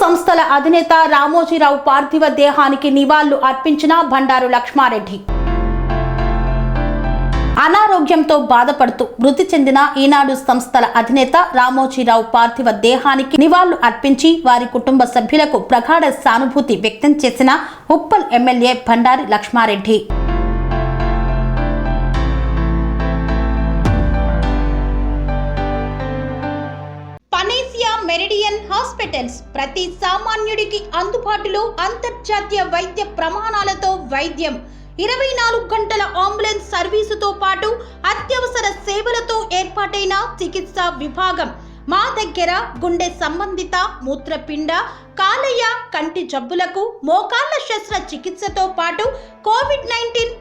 సంస్థల అధినేత రామోజీరావు పార్థివ దేహానికి నివాళులు అర్పించిన బండారు లక్ష్మారెడ్డి. అనారోగ్యంతో బాధపడుతూ మృతి చెందిన ఈనాడు సంస్థల అధినేత రామోజీరావు పార్థివ దేహానికి నివాళులు అర్పించి వారి కుటుంబ సభ్యులకు ప్రగాఢ సానుభూతి వ్యక్తం చేసిన ఉప్పల్ ఎమ్మెల్యే బండారి లక్ష్మారెడ్డి. హాస్పిటల్స్ ప్రతి సామాన్యుడికి అందుబాటులో అంతర్జాతీయ వైద్య ప్రమాణాలతో వైద్యం. ఇరవై నాలుగు గంటల అంబులెన్స్ సర్వీసుతో పాటు అత్యవసర సేవలతో ఏర్పాటైన చికిత్సా విభాగం. మా దగ్గర గుండె సంబంధిత మూత్రపిండ కాలయ కంటి జబ్బులకు మోకాళ్ళ శస్త్ర చికిత్సతో పాటు కోవిడ్